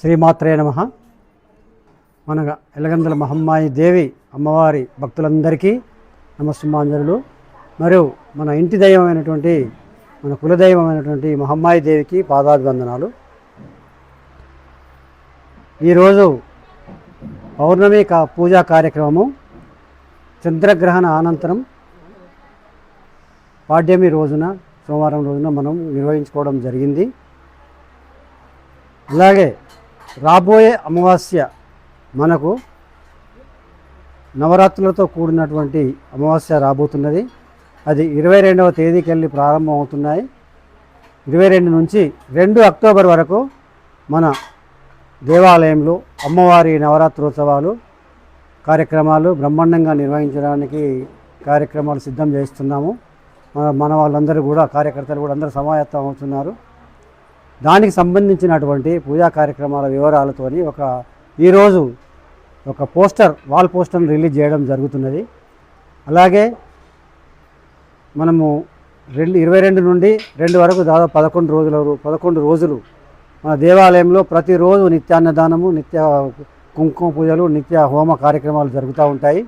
శ్రీమాత్రే నమ. మన ఎలగందల మహమ్మాయి దేవి అమ్మవారి భక్తులందరికీ నమస్సుమాంజనులు. మరియు మన ఇంటి దైవమైనటువంటి మన కులదైవమైనటువంటి మహమ్మాయి దేవికి పాదాభివందనాలు. ఈరోజు పౌర్ణమి కా పూజా కార్యక్రమము చంద్రగ్రహణ అనంతరం పాడ్యమి రోజున సోమవారం రోజున మనం నిర్వహించుకోవడం జరిగింది. అలాగే రాబోయే అమావాస్య మనకు నవరాత్రులతో కూడినటువంటి అమావాస్య రాబోతున్నది. అది ఇరవై రెండవ తేదీకి వెళ్ళి ప్రారంభం అవుతున్నాయి. ఇరవై రెండు నుంచి రెండు అక్టోబర్ వరకు మన దేవాలయంలో అమ్మవారి నవరాత్రోత్సవాలు కార్యక్రమాలు బ్రహ్మాండంగా నిర్వహించడానికి కార్యక్రమాలు సిద్ధం చేస్తున్నాము మన- మన వాళ్ళందరూ కూడా కార్యకర్తలు కూడా అందరూ సమాయత్తం అవుతున్నారు. దానికి సంబంధించినటువంటి పూజా కార్యక్రమాల వివరాలతోని ఒక ఈరోజు ఒక పోస్టర్ వాల్ పోస్టర్ని రిలీజ్ చేయడం జరుగుతున్నది. అలాగే మనము రెండు ఇరవై రెండు నుండి రెండు వరకు దాదాపు పదకొండు రోజుల పదకొండు రోజులు మన దేవాలయంలో ప్రతిరోజు నిత్యాన్నదానము నిత్య కుంకుమ పూజలు నిత్య హోమ కార్యక్రమాలు జరుగుతూ ఉంటాయి.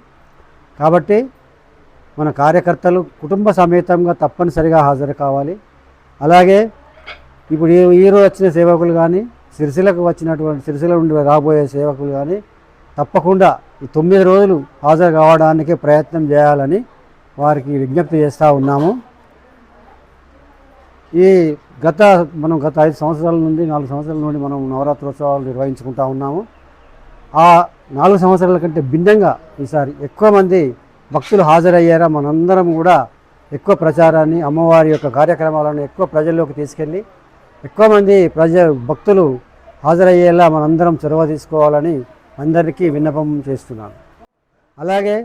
కాబట్టి మన కార్యకర్తలు కుటుంబ సమేతంగా తప్పనిసరిగా హాజరు కావాలి. అలాగే ఇప్పుడు ఈ ఈరోజు వచ్చిన సేవకులు కానీ సిరిసిలకు వచ్చినటువంటి సిరిసిల నుండి రాబోయే సేవకులు కానీ తప్పకుండా ఈ తొమ్మిది రోజులు హాజరు కావడానికే ప్రయత్నం చేయాలని వారికి విజ్ఞప్తి చేస్తూ ఉన్నాము. ఈ గత మనం గత ఐదు సంవత్సరాల నుండి నాలుగు సంవత్సరాల నుండి మనం నవరాత్రోత్సవాలు నిర్వహించుకుంటా ఉన్నాము. ఆ నాలుగు సంవత్సరాల కంటే భిన్నంగా ఈసారి ఎక్కువ మంది భక్తులు హాజరయ్యారా? మనందరం కూడా ఎక్కువ ప్రచారాన్ని అమ్మవారి యొక్క కార్యక్రమాలను ఎక్కువ ప్రజల్లోకి తీసుకెళ్ళి ఎక్కువ మంది ప్రజ భక్తులు హాజరయ్యేలా మనందరం చొరవ తీసుకోవాలని అందరికీ విన్నపం చేస్తున్నాను. అలాగే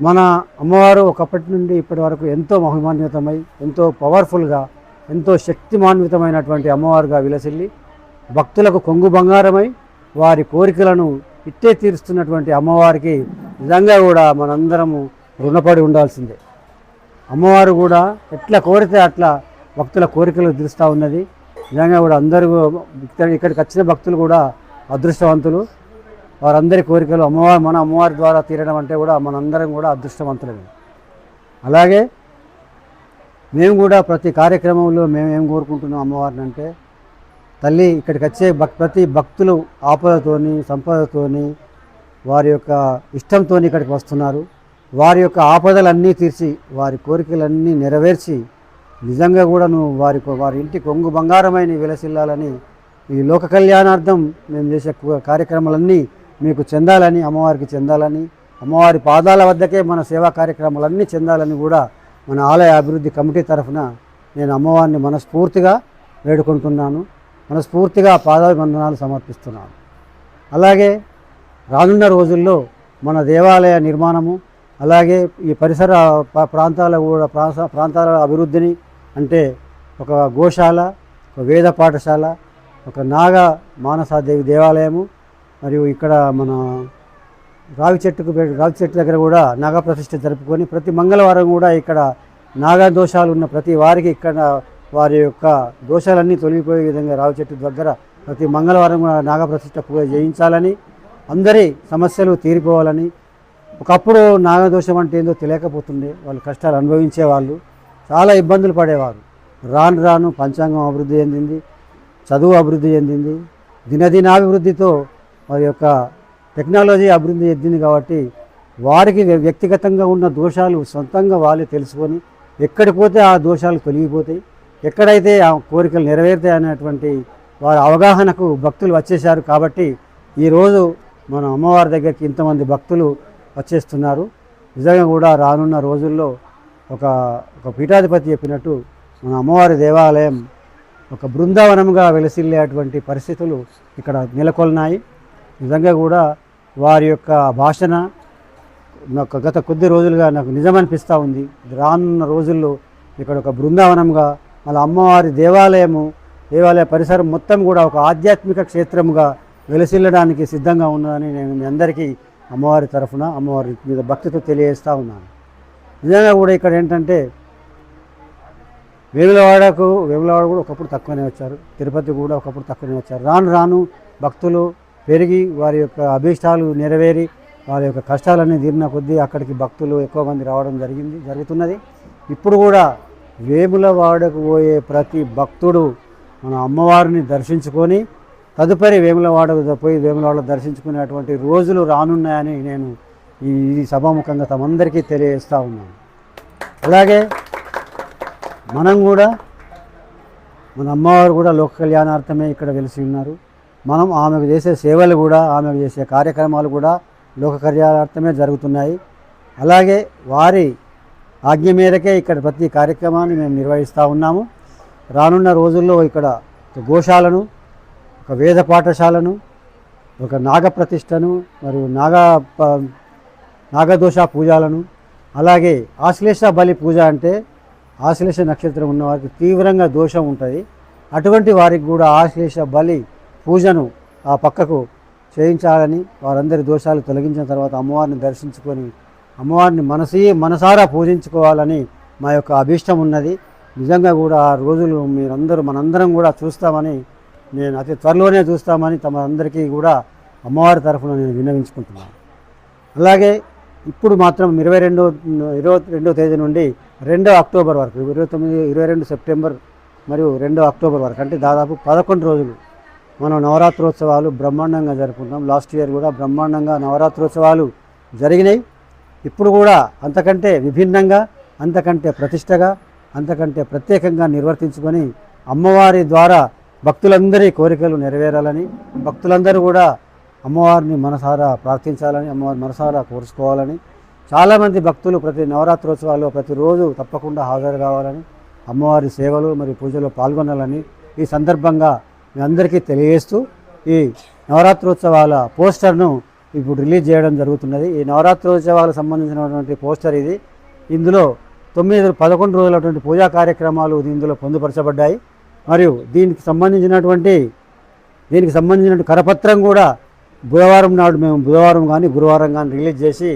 మన అమ్మవారు ఒకప్పటి నుండి ఇప్పటి వరకు ఎంతో మహిమాన్వితమై ఎంతో పవర్ఫుల్గా ఎంతో శక్తిమాన్వితమైనటువంటి అమ్మవారుగా విలసిల్లి భక్తులకు కొంగు బంగారమై వారి కోరికలను ఇట్టే తీరుస్తున్నటువంటి అమ్మవారికి నిజంగా కూడా మనందరము రుణపడి ఉండాల్సిందే. అమ్మవారు కూడా ఎట్లా కోరితే అట్లా భక్తుల కోరికలు తీరుస్తూ ఉన్నది. నిజంగా కూడా అందరూ ఇక్కడికి వచ్చిన భక్తులు కూడా అదృష్టవంతులు. వారందరి కోరికలు అమ్మవారు మన అమ్మవారి ద్వారా తీరడం అంటే కూడా మనందరం కూడా అదృష్టవంతులమే. అలాగే మేము కూడా ప్రతి కార్యక్రమంలో మేము ఏం కోరుకుంటున్నాం అమ్మవారిని అంటే తల్లి ఇక్కడికి వచ్చే భక్ ప్రతి భక్తులు ఆపదతోని సంపదతోని వారి యొక్క ఇష్టంతో ఇక్కడికి వస్తున్నారు. వారి యొక్క ఆపదలన్నీ తీర్చి వారి కోరికలన్నీ నెరవేర్చి నిజంగా కూడా నువ్వు వారి వారి ఇంటి కొంగు బంగారమైన విలసిల్లాలని ఈ లోక కళ్యాణార్థం మేము చేసే కార్యక్రమాలన్నీ మీకు చెందాలని అమ్మవారికి చెందాలని అమ్మవారి పాదాల వద్దకే మన సేవా కార్యక్రమాలన్నీ చెందాలని కూడా మన ఆలయ అభివృద్ధి కమిటీ తరఫున నేను అమ్మవారిని మనస్ఫూర్తిగా వేడుకుంటున్నాను. మనస్ఫూర్తిగా పాదాభివందనాలు సమర్పిస్తున్నాను. అలాగే రానున్న రోజుల్లో మన దేవాలయ నిర్మాణము అలాగే ఈ పరిసర ప్రాంతాల కూడా ప్రాంతాల అభివృద్ధిని అంటే ఒక గోశాల ఒక వేద పాఠశాల ఒక నాగ మానసాదేవి దేవాలయము మరియు ఇక్కడ మన రావి చెట్టుకు రావి చెట్టు దగ్గర కూడా నాగ ప్రతిష్ఠ జరుపుకొని ప్రతి మంగళవారం కూడా ఇక్కడ నాగా దోషాలు ఉన్న ప్రతి వారికి ఇక్కడ వారి యొక్క దోషాలన్నీ తొలగిపోయే విధంగా రావి చెట్టు దగ్గర ప్రతి మంగళవారం కూడా నాగ ప్రతిష్ఠ పూజ చేయించాలని అందరి సమస్యలు తీరిపోవాలని. ఒకప్పుడు నాగదోషం అంటే ఏందో తెలియకపోతుండే వాళ్ళు కష్టాలు అనుభవించేవాళ్ళు చాలా ఇబ్బందులు పడేవారు. రాను రాను పంచాంగం అభివృద్ధి చెందింది చదువు అభివృద్ధి చెందింది. దినదినాభివృద్ధితో వారి యొక్క టెక్నాలజీ అభివృద్ధి చెందింది కాబట్టి వారికి వ్యక్తిగతంగా ఉన్న దోషాలు సొంతంగా వాళ్ళే తెలుసుకొని ఎక్కడికి పోతే ఆ దోషాలు తొలగిపోతాయి. ఎక్కడైతే ఆ కోరికలు నెరవేరుతాయి అనేటువంటి వారి అవగాహనకు భక్తులు వచ్చేశారు కాబట్టి ఈరోజు మన అమ్మవారి దగ్గరికి ఇంతమంది భక్తులు వచ్చేస్తున్నారు. నిజంగా కూడా రానున్న రోజుల్లో ఒక ఒక పీఠాధిపతి చెప్పినట్టు మన అమ్మవారి దేవాలయం ఒక బృందావనంగా వెలసిల్లేటువంటి పరిస్థితులు ఇక్కడ నెలకొల్నాయి. నిజంగా కూడా వారి యొక్క భాషణ నాకు గత కొద్ది రోజులుగా నాకు నిజమనిపిస్తూ ఉంది. రానున్న రోజుల్లో ఇక్కడ ఒక బృందావనంగా మళ్ళీ అమ్మవారి దేవాలయము దేవాలయ పరిసరం మొత్తం కూడా ఒక ఆధ్యాత్మిక క్షేత్రముగా వెలసిల్లడానికి సిద్ధంగా ఉన్నదని నేను మీ అందరికీ అమ్మవారి తరఫున అమ్మవారి మీద భక్తితో తెలియజేస్తూ ఉన్నాను. నిజంగా కూడా ఇక్కడ ఏంటంటే వేములవాడకు వేములవాడ కూడా ఒకప్పుడు తక్కువనే వచ్చారు. తిరుపతి కూడా ఒకప్పుడు తక్కువనే వచ్చారు. రాను రాను భక్తులు పెరిగి వారి యొక్క అభీష్టాలు నెరవేరి వారి యొక్క కష్టాలన్నీ తీరిన కొద్దీ అక్కడికి భక్తులు ఎక్కువ మంది రావడం జరిగింది జరుగుతున్నది. ఇప్పుడు కూడా వేములవాడకు పోయే ప్రతి భక్తుడు మన అమ్మవారిని దర్శించుకొని తదుపరి వేములవాడకు పోయి వేములవాడ దర్శించుకునేటువంటి రోజులు రానున్నాయని నేను ఈ సభాముఖంగా తమందరికీ తెలియజేస్తూ ఉన్నాను. అలాగే మనం కూడా మన అమ్మవారు కూడా లోక కళ్యాణార్థమే ఇక్కడ వెలిసి ఉన్నారు. మనం ఆమెకు చేసే సేవలు కూడా ఆమెకు చేసే కార్యక్రమాలు కూడా లోక కళ్యాణార్థమే జరుగుతున్నాయి. అలాగే వారి ఆజ్ఞ మేరకే ఇక్కడ ప్రతి కార్యక్రమాన్ని మేము నిర్వహిస్తూ ఉన్నాము. రానున్న రోజుల్లో ఇక్కడ ఒక గోశాలను ఒక వేద పాఠశాలను ఒక నాగప్రతిష్టను మరియు నాగ నాగదోష పూజలను అలాగే ఆశ్లేష బలి పూజ అంటే ఆశ్లేష నక్షత్రం ఉన్న వారికి తీవ్రంగా దోషం ఉంటుంది. అటువంటి వారికి కూడా ఆశ్లేష బలి పూజను ఆ పక్కకు చేయించాలని వారందరి దోషాలు తొలగించిన తర్వాత అమ్మవారిని దర్శించుకొని అమ్మవారిని మనసీ మనసారా పూజించుకోవాలని మా యొక్క అభీష్టం ఉన్నది. నిజంగా కూడా ఆ రోజులు మీరందరూ మనందరం కూడా చూస్తామని నేను అతి త్వరలోనే చూస్తామని తమ అందరికీ కూడా అమ్మవారి తరఫున నేను విన్నవించుకుంటున్నాను. అలాగే ఇప్పుడు మాత్రం ఇరవై రెండు ఇరవై రెండో తేదీ నుండి రెండో అక్టోబర్ వరకు ఇరవై తొమ్మిది ఇరవై రెండు సెప్టెంబర్ మరియు రెండో అక్టోబర్ వరకు అంటే దాదాపు పదకొండు రోజులు మనం నవరాత్రోత్సవాలు బ్రహ్మాండంగా జరుపుకుంటాం. లాస్ట్ ఇయర్ కూడా బ్రహ్మాండంగా నవరాత్రోత్సవాలు జరిగినాయి. ఇప్పుడు కూడా అంతకంటే విభిన్నంగా అంతకంటే ప్రతిష్టగా అంతకంటే ప్రత్యేకంగా నిర్వర్తించుకొని అమ్మవారి ద్వారా భక్తులందరి కోరికలు నెరవేరాలని భక్తులందరూ కూడా అమ్మవారిని మనసారా ప్రార్థించాలని అమ్మవారిని మనసారా కోరుచుకోవాలని చాలామంది భక్తులు ప్రతి నవరాత్రోత్సవాల్లో ప్రతిరోజు తప్పకుండా హాజరు కావాలని అమ్మవారి సేవలు మరియు పూజలో పాల్గొనాలని ఈ సందర్భంగా మీ అందరికీ తెలియజేస్తూ ఈ నవరాత్రోత్సవాల పోస్టర్ను ఇప్పుడు రిలీజ్ చేయడం జరుగుతున్నది. ఈ నవరాత్రోత్సవాలకు సంబంధించినటువంటి పోస్టర్ ఇది. ఇందులో తొమ్మిది పదకొండు రోజులటువంటి పూజా కార్యక్రమాలు ఇందులో పొందుపరచబడ్డాయి. మరియు దీనికి సంబంధించినటువంటి దీనికి సంబంధించిన కరపత్రం కూడా బుధవారం నాడు మేము బుధవారం కానీ గురువారం కానీ రిలీజ్ చేసి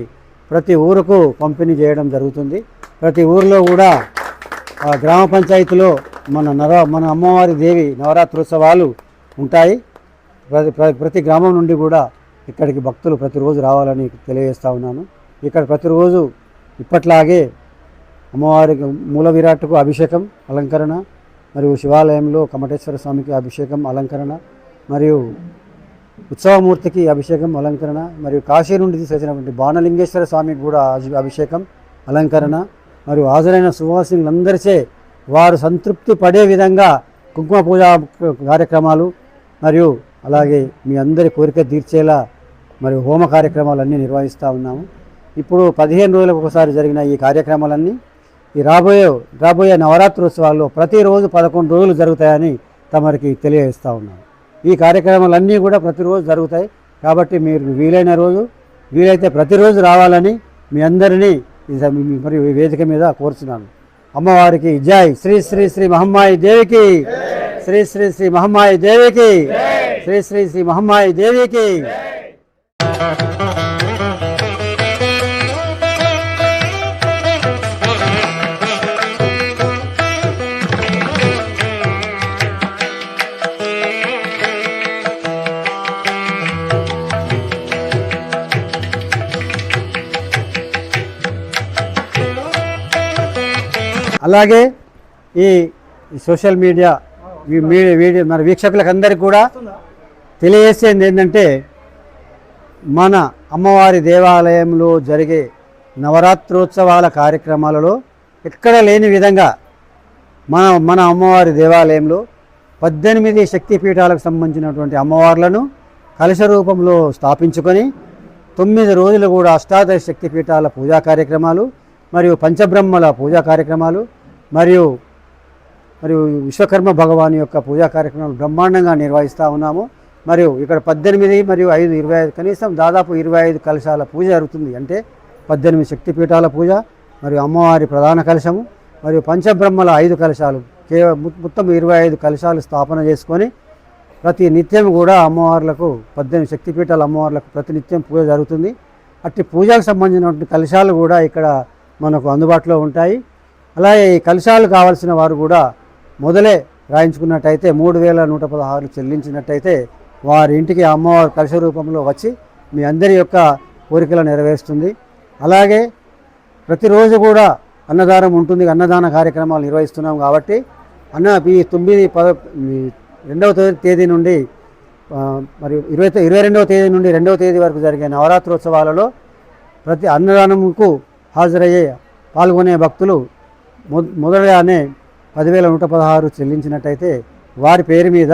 ప్రతి ఊరుకు పంపిణీ చేయడం జరుగుతుంది. ప్రతి ఊరిలో కూడా గ్రామ పంచాయతీలో మన నర మన అమ్మవారి దేవి నవరాత్రోత్సవాలు ఉంటాయి. ప్రతి ప్రతి గ్రామం నుండి కూడా ఇక్కడికి భక్తులు ప్రతిరోజు రావాలని తెలియజేస్తా ఉన్నాను. ఇక్కడ ప్రతిరోజు ఇప్పట్లాగే అమ్మవారికి మూల విరాట్కు అభిషేకం అలంకరణ మరియు శివాలయంలో కమటేశ్వర స్వామికి అభిషేకం అలంకరణ మరియు ఉత్సవమూర్తికి అభిషేకం అలంకరణ మరియు కాశీ నుండి తీసుకొచ్చినటువంటి బాణలింగేశ్వర స్వామికి కూడా అభిషేకం అలంకరణ మరియు హాజరైన సువాసినులందరిచే వారు సంతృప్తి పడే విధంగా కుంకుమ పూజ కార్యక్రమాలు మరియు అలాగే మీ అందరి కోరిక తీర్చేలా మరియు హోమ కార్యక్రమాలన్నీ నిర్వహిస్తూ ఉన్నాము. ఇప్పుడు పదిహేను రోజులకు ఒకసారి జరిగిన ఈ కార్యక్రమాలన్నీ ఈ రాబోయే రాబోయే నవరాత్రోత్సవాల్లో ప్రతిరోజు పదకొండు రోజులు జరుగుతాయని తమరికి తెలియజేస్తూ ఉన్నాము. ఈ కార్యక్రమాలన్నీ కూడా ప్రతిరోజు జరుగుతాయి. కాబట్టి మీరు వీలైన రోజు వీలైతే ప్రతిరోజు రావాలని మీ అందరినీ మరి మరియు వేదిక మీద కోరుచున్నాను. అమ్మవారికి జై శ్రీ శ్రీ శ్రీ మహమ్మాయి దేవికి శ్రీ శ్రీ శ్రీ మహమ్మాయి దేవికి శ్రీ శ్రీ శ్రీ మహమ్మాయి దేవికి. అలాగే ఈ సోషల్ మీడియా ఈ వీడియో మన వీక్షకులకు అందరికీ కూడా తెలియజేసేది ఏంటంటే మన అమ్మవారి దేవాలయంలో జరిగే నవరాత్రోత్సవాల కార్యక్రమాలలో ఎక్కడ లేని విధంగా మన మన అమ్మవారి దేవాలయంలో పద్దెనిమిది శక్తిపీఠాలకు సంబంధించినటువంటి అమ్మవార్లను కలశ రూపంలో స్థాపించుకొని తొమ్మిది రోజులు కూడా అష్టాదశ శక్తిపీఠాల పూజా కార్యక్రమాలు మరియు పంచబ్రహ్మల పూజా కార్యక్రమాలు మరియు మరియు విశ్వకర్మ భగవాన్ యొక్క పూజా కార్యక్రమాలు బ్రహ్మాండంగా నిర్వహిస్తూ ఉన్నాము. మరియు ఇక్కడ పద్దెనిమిది మరియు ఐదు ఇరవై ఐదు కనీసం దాదాపు ఇరవై ఐదు కలశాల పూజ జరుగుతుంది. అంటే పద్దెనిమిది శక్తిపీఠాల పూజ మరియు అమ్మవారి ప్రధాన కలశము మరియు పంచబ్రహ్మల ఐదు కలశాలు కేవ మొత్తం ఇరవై ఐదు కలశాలు స్థాపన చేసుకొని ప్రతి నిత్యం కూడా అమ్మవార్లకు పద్దెనిమిది శక్తిపీఠాల అమ్మవార్లకు ప్రతి నిత్యం పూజ జరుగుతుంది. అట్టి పూజకు సంబంధించినటువంటి కలశాలు కూడా ఇక్కడ మనకు అందుబాటులో ఉంటాయి. అలాగే ఈ కలశాలు కావాల్సిన వారు కూడా మొదలే రాయించుకున్నట్టయితే మూడు వేల నూట పదహారు చెల్లించినట్టయితే వారి ఇంటికి అమ్మవారు కలశ రూపంలో వచ్చి మీ అందరి యొక్క కోరికలు నెరవేరుస్తుంది. అలాగే ప్రతిరోజు కూడా అన్నదానం ఉంటుంది. అన్నదాన కార్యక్రమాలు నిర్వహిస్తున్నాం కాబట్టి అన్న ఈ తొమ్మిది పద రెండవ తేదీ నుండి మరి ఇరవై ఇరవై రెండవ తేదీ నుండి రెండవ తేదీ వరకు జరిగే నవరాత్రోత్సవాలలో ప్రతి అన్నదానంకు హాజరయ్యే పాల్గొనే భక్తులు మొ- మొదటగానే పదివేల నూట పదహారు చెల్లించినట్టయితే వారి పేరు మీద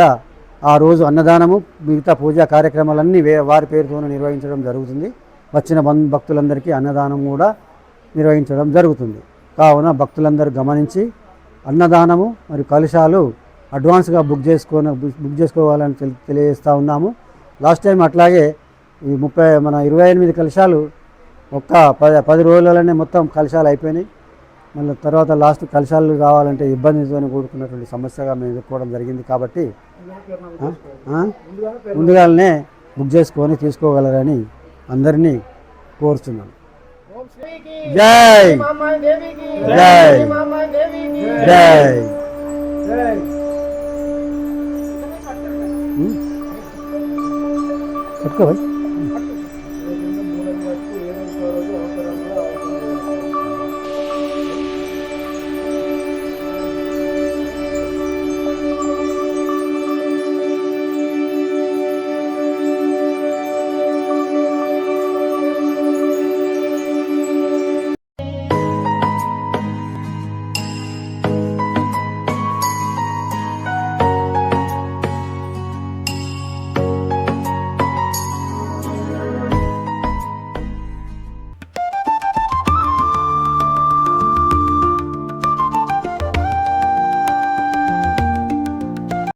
ఆ రోజు అన్నదానము మిగతా పూజా కార్యక్రమాలన్నీ వే వారి పేరుతోనే నిర్వహించడం జరుగుతుంది. వచ్చిన భక్తులందరికీ అన్నదానం కూడా నిర్వహించడం జరుగుతుంది. కావున భక్తులందరూ గమనించి అన్నదానము మరియు కలుషాలు అడ్వాన్స్గా బుక్ చేసుకొని బుక్ బుక్ చేసుకోవాలని తెలి- తెలియజేస్తూ ఉన్నాము. లాస్ట్ టైం అట్లాగే ఈ ముప్పై మన ఇరవై ఎనిమిది కలశాలు ఒక్క పది పది రోజులలోనే మొత్తం కలశాలు అయిపోయినాయి మళ్ళీ తర్వాత లాస్ట్ కలశాలు కావాలంటే ఇబ్బందితో కూడుకున్నటువంటి సమస్యగా మేము ఎదుర్కోవడం జరిగింది కాబట్టి? ముందుగానే బుక్ చేసుకొని తీసుకోగలరని అందరినీ కోరుతున్నాను జై జై జై ఉం? పట్టుకో భాయ్.